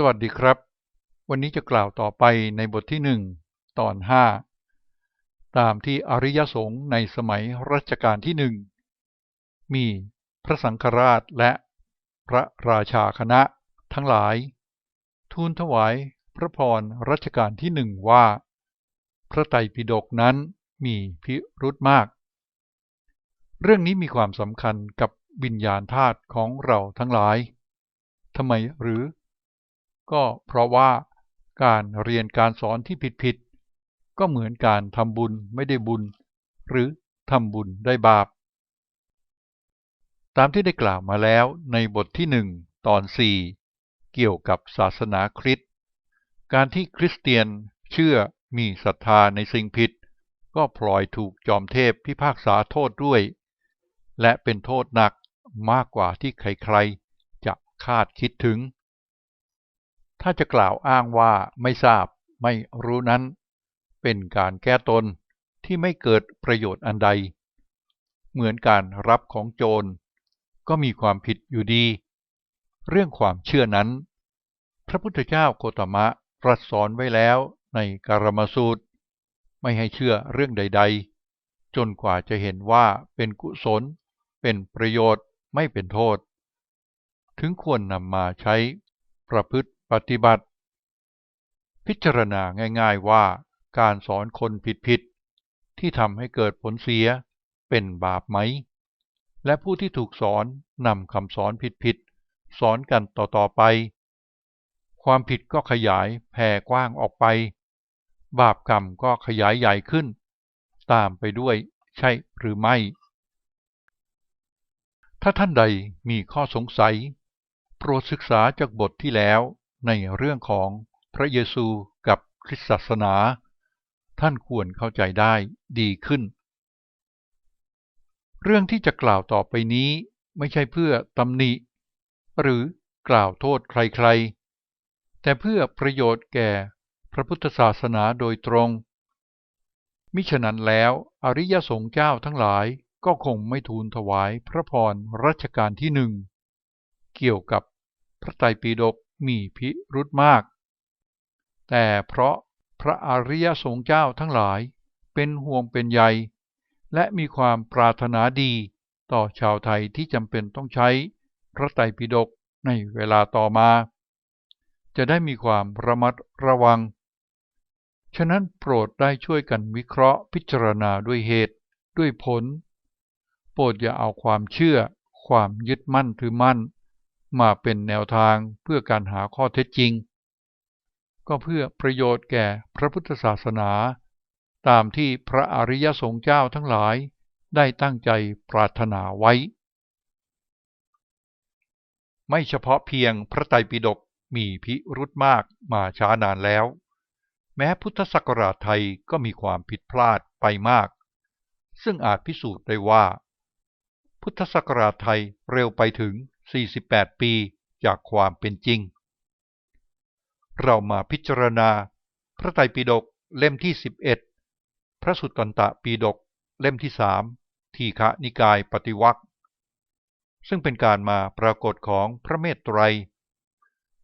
สวัสดีครับ วันนี้จะกล่าวต่อไปในบทที่หนึ่งตอนห้าตามที่อริยสงฆ์ในสมัยรัชกาลที่หนึ่งมีพระสังฆราชและพระราชาคณะทั้งหลาย ทูลถวายพระพรรัชกาลที่หนึ่งว่า พระไตรปิฎกนั้นมีพิรุธมาก เรื่องนี้มีความสำคัญกับวิญญาณธาตุของเราทั้งหลายทำไมหรือ ก็เพราะว่าการเรียนการสอนที่ผิดๆก็เหมือนการทำบุญไม่ได้บุญ หรือทำบุญได้บาป ตามที่ได้กล่าวมาแล้วในบทที่หนึ่งตอนสี่เกี่ยวกับศาสนาคริสต์การที่คริสเตียนเชื่อมีศรัทธาในสิ่งผิด ก็พลอยถูกจอมเทพพิพากษาโทษด้วย และเป็นโทษหนักมากกว่าที่ใครๆจะคาดคิดถึง ถ้าจะกล่าวอ้างว่าไม่ทราบไม่รู้นั้น เป็นการแก้ตนที่ไม่เกิดประโยชน์อันใด เหมือนการรับของโจร ก็มีความผิดอยู่ดี เรื่องความเชื่อนั้น พระพุทธเจ้าโคตมะตรัสสอนไว้แล้วในการมสูตร ไม่ให้เชื่อเรื่องใด ๆ จนกว่าจะเห็นว่าเป็นกุศล เป็นประโยชน์ไม่เป็นโทษ ถึงควรนำมาใช้ประพฤติ ปฏิบัติ พิจารณาง่าย ๆว่าการสอนคนผิดๆที่ทำให้เกิดผลเสียเป็นบาปไหม และผู้ที่ถูกสอนนำคำสอนผิดๆสอนกันต่อๆไป ความผิดก็ขยายแผ่กว้างออกไป บาปกรรมก็ขยายใหญ่ขึ้น ตามไปด้วยใช่หรือไม่ ถ้าท่านใดมีข้อสงสัย โปรดศึกษาจากบทที่แล้ว ในเรื่องของพระเยซูกับคริสตศาสนา ท่านควรเข้าใจได้ดีขึ้น เรื่องที่จะกล่าวต่อไปนี้ไม่ใช่เพื่อตำหนิ หรือกล่าวโทษใครๆ แต่เพื่อประโยชน์แก่พระพุทธศาสนาโดยตรง มิฉะนั้นแล้วอริยสงฆ์เจ้าทั้งหลายก็คงไม่ทูลถวายพระพรรัชกาลที่หนึ่งเกี่ยวกับพระไตรปิฎก มีพิรุธมาก แต่เพราะพระอริยสงฆ์เจ้าทั้งหลายเป็นห่วงเป็นใย และมีความปรารถนาดีต่อชาวไทยที่จำเป็นต้องใช้พระไตรปิฎกในเวลาต่อมา จะได้มีความระมัดระวัง ฉะนั้นโปรดได้ช่วยกันวิเคราะห์พิจารณาด้วยเหตุด้วยผล โปรดอย่าเอาความเชื่อ ความยึดมั่นถือมั่น มาเป็นแนวทางเพื่อการหาข้อเท็จจริง ก็เพื่อประโยชน์แก่พระพุทธศาสนา ตามที่พระอริยสงฆ์เจ้าทั้งหลายได้ตั้งใจปรารถนาไว้ ไม่เฉพาะเพียงพระไตรปิฎกมีพิรุธมากมาช้านานแล้ว แม้พุทธศักราชไทยก็มีความผิดพลาดไปมาก ซึ่งอาจพิสูจน์ได้ว่า พุทธศักราชไทยเร็วไปถึง 48 ปีจากความเป็นจริง เรามาพิจารณา พระไตรปิฎกเล่มที่ 11 พระสุตตันตปิฎกเล่มที่สามทีฆะนิกายปฏิวัติซึ่งเป็นการมาปรากฏของพระเมตไตร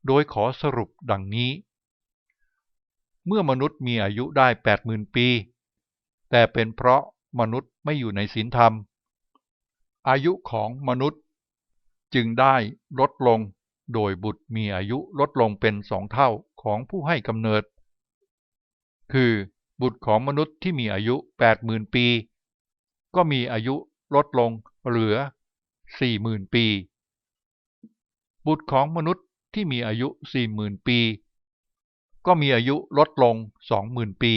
โดยขอสรุปดังนี้ เมื่อมนุษย์มีอายุได้ 80,000 ปี แต่เป็นเพราะมนุษย์ไม่อยู่ในศีลธรรม อายุของมนุษย์ จึงได้ลดลงโดยบุตรมีอายุลดลงเป็นสองเท่าของผู้ให้กำเนิด คือบุตรของมนุษย์ที่มีอายุ 80,000 ปี ก็มีอายุลดลงเหลือ 40,000 ปี บุตรของมนุษย์ที่มีอายุ 40,000 ปี ก็มีอายุลดลง 20,000 ปี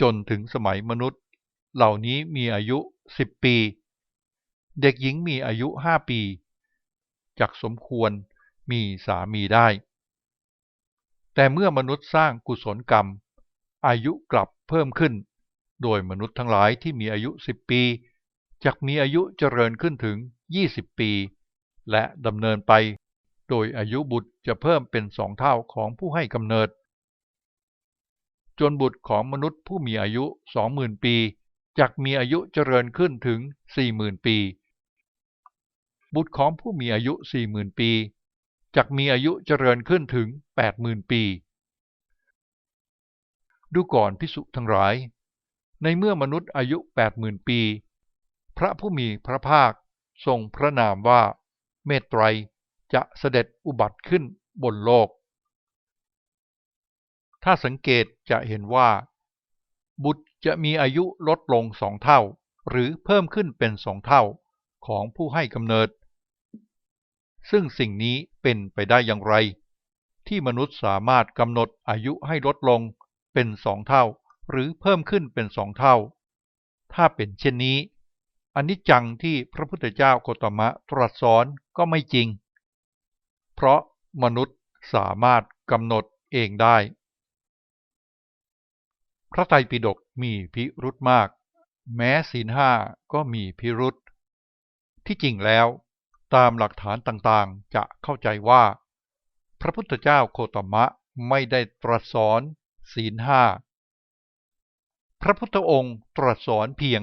จนถึงสมัยมนุษย์ เหล่านี้มีอายุ 10 ปี เด็กหญิงมีอายุห้าปีจักสมควรมีสามีได้ แต่เมื่อมนุษย์สร้างกุศลกรรม อายุกลับเพิ่มขึ้น โดยมนุษย์ทั้งหลายที่มีอายุสิบปีจักมีอายุเจริญขึ้นถึง20ปี และดำเนินไป โดยอายุบุตรจะเพิ่มเป็นสองเท่าของผู้ให้กำเนิด จนบุตรของมนุษย์ผู้มีอายุสองหมื่นปีจักมีอายุเจริญขึ้นถึงสี่หมื่นปี บุตรของผู้มีอายุสี่หมื่นปีจักมีอายุเจริญขึ้นถึง80,000ปี ดูก่อนพิสุทั้งหลาย ในเมื่อมนุษย์อายุ80,000ปี พระผู้มีพระภาคทรงพระนามว่า เมตไตรจะเสด็จอุบัติขึ้นบนโลก ถ้าสังเกตจะเห็นว่า บุตรจะมีอายุลดลงสองเท่า หรือเพิ่มขึ้นเป็นสองเท่าของผู้ให้กำเนิด ซึ่งสิ่งนี้เป็นไปได้อย่างไร ที่มนุษย์สามารถกำหนดอายุให้ลดลงเป็นสองเท่า หรือเพิ่มขึ้นเป็นสองเท่า ถ้าเป็นเช่นนี้อันนี้จังที่พระพุทธเจ้าโคตมะตรัสสอนก็ไม่จริง เพราะมนุษย์สามารถกำหนดเองได้ พระไตรปิฎกมีพิรุธมาก แม้ศีลห้าก็มีพิรุธที่จริงแล้ว ตามหลักฐานต่างๆ จะเข้าใจว่า พระพุทธเจ้าโคตมะไม่ได้ตรัสสอนศีลห้าพระพุทธองค์ตรัสสอนเพียง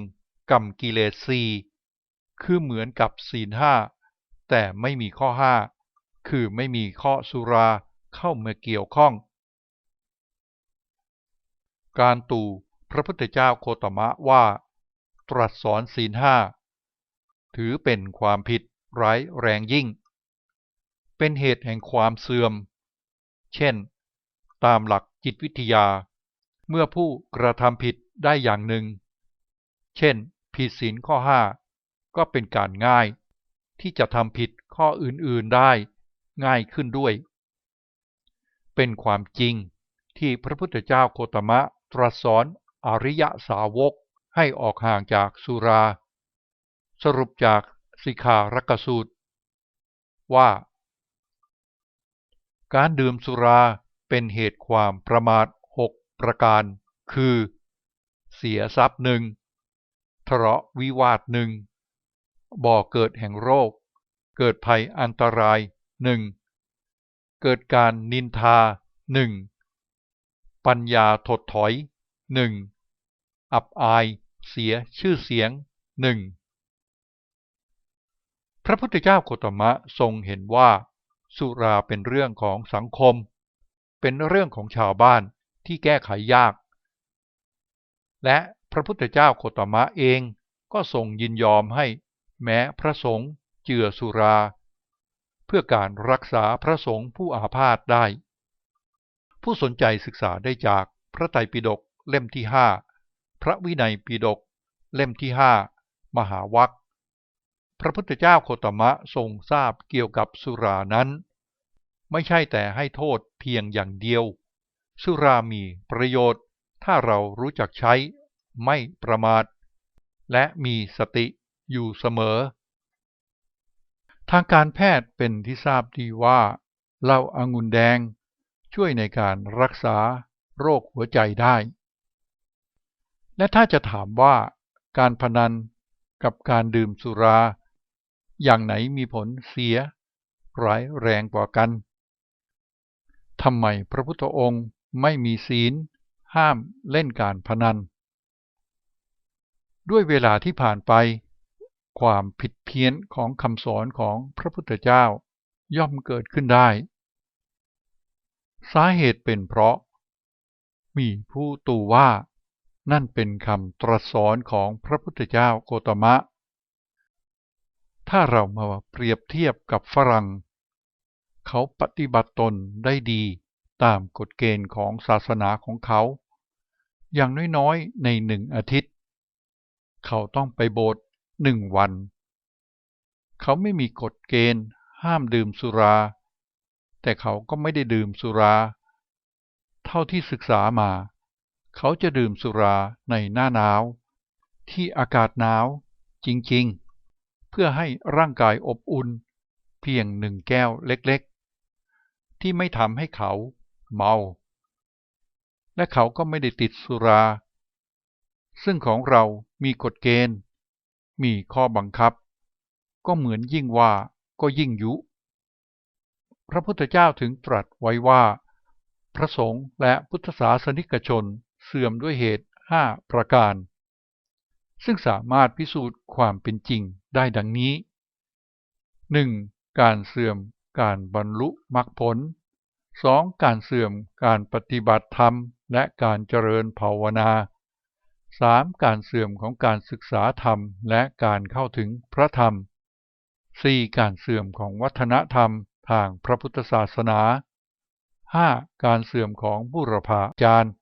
กรรมกิเลสสีคือเหมือนกับศีลห้าแต่ไม่มีข้อห้าคือไม่มีข้อสุราเข้ามาเกี่ยวข้อง การตู่พระพุทธเจ้าโคตมะว่า ตรัสสอนศีลห้าถือเป็นความผิด ร้ายแรงยิ่ง เป็นเหตุแห่งความเสื่อม เช่น ตามหลักจิตวิทยา เมื่อผู้กระทำผิดได้อย่างหนึ่ง เช่น ผิดศีลข้อห้าก็เป็นการง่าย ที่จะทำผิดข้ออื่นๆได้ง่ายขึ้นด้วย เป็นความจริงที่พระพุทธเจ้าโคตมะตรัสสอนอริยสาวกให้ออกห่างจากสุรา สรุปจาก สิขารักสูตร ว่า การดื่มสุราเป็นเหตุความประมาทหกประการ คือ เสียทรัพย์หนึ่งทะเลาะวิวาทหนึ่งบ่อเกิดแห่งโรค เกิดภัยอันตรายหนึ่งเกิดการนินทาหนึ่งปัญญาถดถอยหนึ่งอับอายเสียชื่อเสียงหนึ่ง ระพุทธเจ้าโคตมะทรงเห็นว่า สุราเป็นเรื่องของสังคม เป็นเรื่องของชาวบ้านที่แก้ไขยาก และพระพุทธเจ้าโคตมะเองก็ทรงยินยอมให้แม้พระสงฆ์เจือสุรา เพื่อการรักษาพระสงฆ์ผู้อาพาธได้ ผู้สนใจศึกษาได้จากพระไตรปิฎกเล่มที่ห้าพระวินัยปิฎกเล่มที่ห้ามหาวัค พระพุทธเจ้าโคตมะทรงทราบเกี่ยวกับสุรานั้น ไม่ใช่แต่ให้โทษเพียงอย่างเดียว สุรามีประโยชน์ ถ้าเรารู้จักใช้ไม่ประมาท และมีสติอยู่เสมอ ทางการแพทย์เป็นที่ทราบดีว่าเหล้าอางุ่นแดงช่วยในการรักษาโรคหัวใจได้ และถ้าจะถามว่าการพนันกับการดื่มสุรา อย่างไหนมีผลเสียร้ายแรงกว่ากันทำไมพระพุทธองค์ไม่มีศีล ห้ามเล่นการพนัน ด้วยเวลาที่ผ่านไป ความผิดเพี้ยนของคำสอนของพระพุทธเจ้าย่อมเกิดขึ้นได้ สาเหตุเป็นเพราะ มีผู้ตูว่านั่นเป็นคำตรัสสอนของพระพุทธเจ้าโกตมะ ถ้าเรามาเปรียบเทียบกับฝรั่ง เขาปฏิบัติตนได้ดีตามกฎเกณฑ์ของศาสนาของเขา อย่างน้อยๆในหนึ่งอาทิตย์ เขาต้องไปโบสถ์หนึ่งวัน เขาไม่มีกฎเกณฑ์ห้ามดื่มสุรา แต่เขาก็ไม่ได้ดื่มสุรา เท่าที่ศึกษามา เขาจะดื่มสุราในหน้าหนาว ที่อากาศหนาวจริงๆ เพื่อให้ร่างกายอบอุ่น เพียงหนึ่งแก้วเล็กๆ ที่ไม่ทำให้เขาเมา และเขาก็ไม่ได้ติดสุรา ซึ่งของเรามีกฎเกณฑ์ มีข้อบังคับ ก็เหมือนยิ่งว่าก็ยิ่งยุ พระพุทธเจ้าถึงตรัสไว้ว่า พระสงฆ์และพุทธศาสนิกชนเสื่อมด้วยเหตุห้าประการ ซึ่งสามารถพิสูจน์ความเป็นจริงได้ดังนี้ 1. การเสื่อมการบรรลุมรรคผล 2. การเสื่อมการปฏิบัติธรรมและการเจริญภาวนา 3. การเสื่อมของการศึกษาธรรมและการเข้าถึงพระธรรม 4. การเสื่อมของวัฒนธรรมทางพระพุทธศาสนา 5. การเสื่อมของบุรพาจารย์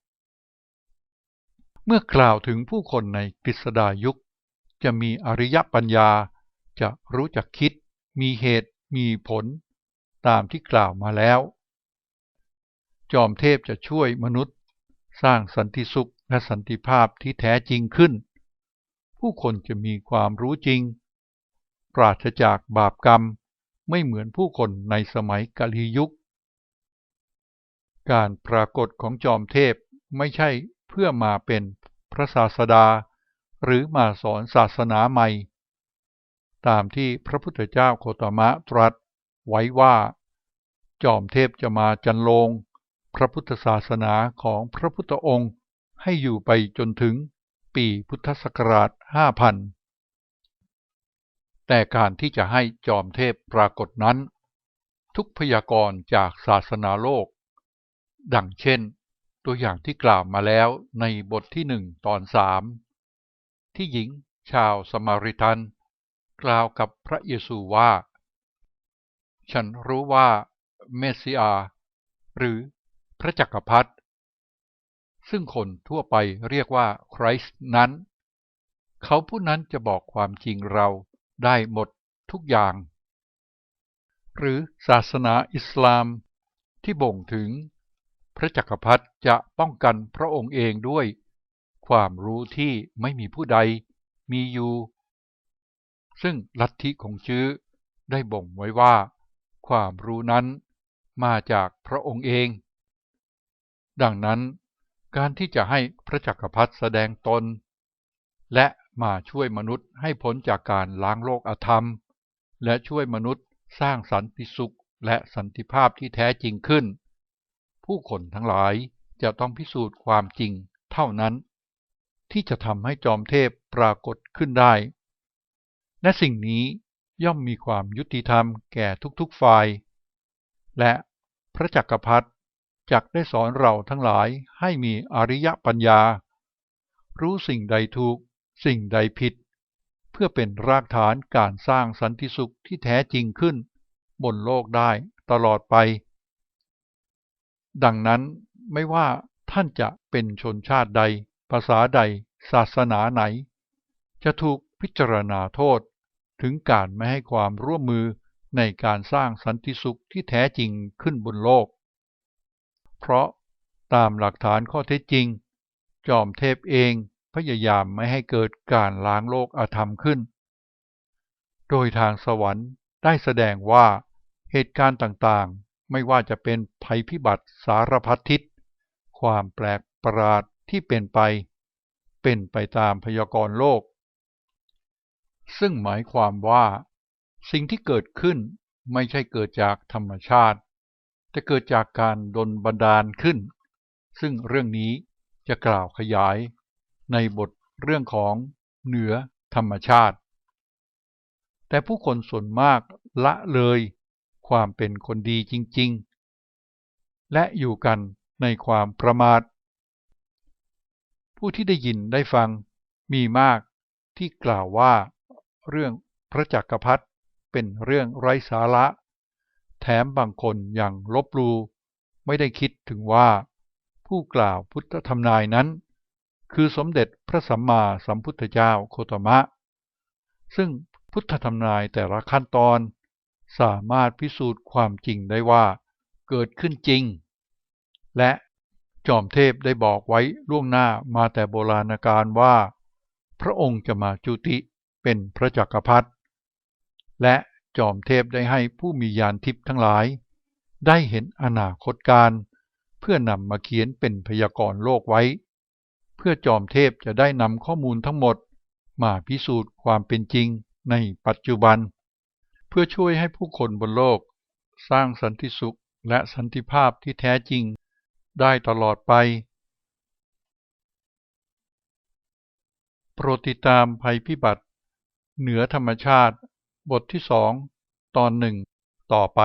เมื่อกล่าวถึงผู้คนในกฤษดายุค จะมีอริยปัญญา จะรู้จักคิด มีเหตุ มีผล ตามที่กล่าวมาแล้ว จอมเทพจะช่วยมนุษย์ สร้างสันติสุขและสันติภาพที่แท้จริงขึ้น ผู้คนจะมีความรู้จริง ปราศจากบาปกรรมไม่เหมือนผู้คนในสมัยกาลียุค การปรากฏของจอมเทพไม่ใช่ เพื่อมาเป็นพระศาสดา หรือมาสอนศาสนาใหม่ ตามที่พระพุทธเจ้าโคตมะตรัสไว้ว่า จอมเทพจะมาจันโลง พระพุทธศาสนาของพระพุทธองค์ให้อยู่ไปจนถึงปีพุทธศักราช5000แต่การที่จะให้จอมเทพปรากฏนั้น ทุกพยากรณ์จากศาสนาโลก ดังเช่น ตัวอย่างที่กล่าวมาแล้วในบทที่หนึ่งตอนสามที่หญิงชาวสมาริทัน กล่าวกับพระเยซูว่า ฉันรู้ว่าเมสสิอาหรือพระจักรพรรดิซึ่งคนทั่วไปเรียกว่าคริสต์นั้น เขาผู้นั้นจะบอกความจริงเราได้หมดทุกอย่าง หรือศาสนาอิสลามที่บ่งถึง พระจักรพรรดิจะป้องกันพระองค์เองด้วย ความรู้ที่ไม่มีผู้ใดมีอยู่ ซึ่งลัทธิของชื้อได้บ่งไว้ว่า ความรู้นั้นมาจากพระองค์เอง ดังนั้นการที่จะให้พระจักรพรรดิแสดงตน และมาช่วยมนุษย์ให้พ้นจากการล้างโลกอธรรม และช่วยมนุษย์สร้างสันติสุขและสันติภาพที่แท้จริงขึ้น ผู้คนทั้งหลายจะต้องพิสูจน์ความจริงเท่านั้น ที่จะทำให้จอมเทพปรากฏขึ้นได้ และสิ่งนี้ย่อมมีความยุติธรรมแก่ทุกๆฝ่าย และพระจักรพรรดิจักได้สอนเราทั้งหลายให้มีอริยปัญญา รู้สิ่งใดถูกสิ่งใดผิด เพื่อเป็นรากฐานการสร้างสันติสุขที่แท้จริงขึ้น บนโลกได้ตลอดไป ดังนั้นไม่ว่าท่านจะเป็นชนชาติใด ภาษาใด ศาสนาไหน จะถูกพิจารณาโทษถึงการไม่ให้ความร่วมมือในการสร้างสันติสุขที่แท้จริงขึ้นบนโลก เพราะตามหลักฐานข้อเท็จจริง จอมเทพเองพยายามไม่ให้เกิดการล้างโลกอาธรรมขึ้น โดยทางสวรรค์ได้แสดงว่าเหตุการณ์ต่าง ไม่ว่าจะเป็นภัยพิบัติสารพัดทิศ ความแปลกประหลาดที่เป็นไป เป็นไปตามพยากรณ์โลก ซึ่งหมายความว่า สิ่งที่เกิดขึ้นไม่ใช่เกิดจากธรรมชาติจะเกิดจากการดลบันดาลขึ้น ซึ่งเรื่องนี้จะกล่าวขยายในบทเรื่องของเหนือธรรมชาติ แต่ผู้คนส่วนมากละเลย ความเป็นคนดีจริง ๆ และอยู่กันในความประมาท ผู้ที่ได้ยินได้ฟังมีมากที่กล่าวว่า เรื่องพระจักรพรรดิเป็นเรื่องไร้สาระ แถมบางคนยังลบลูไม่ได้คิดถึงว่า ผู้กล่าวพุทธธรรมนายนั้น คือสมเด็จพระสัมมาสัมพุทธเจ้าโคตมะ ซึ่งพุทธธรรมนายแต่ละขั้นตอน สามารถพิสูจน์ความจริงได้ว่าเกิดขึ้นจริง และจอมเทพได้บอกไว้ล่วงหน้ามาแต่โบราณกาลว่า พระองค์จะมาจุติเป็นพระจักรพรรดิและจอมเทพได้ให้ผู้มียานทิพย์ทั้งหลาย ได้เห็นอนาคตการเพื่อนำมาเขียนเป็นพยากรณ์โลกไว้ เพื่อจอมเทพจะได้นำข้อมูลทั้งหมดมาพิสูจน์ความเป็นจริงในปัจจุบัน เพื่อช่วยให้ผู้คนบนโลก สร้างสันติสุขและสันติภาพที่แท้จริงได้ตลอดไป โปรดติดตามภัยพิบัติ เหนือธรรมชาติบทที่สองตอนหนึ่งต่อไป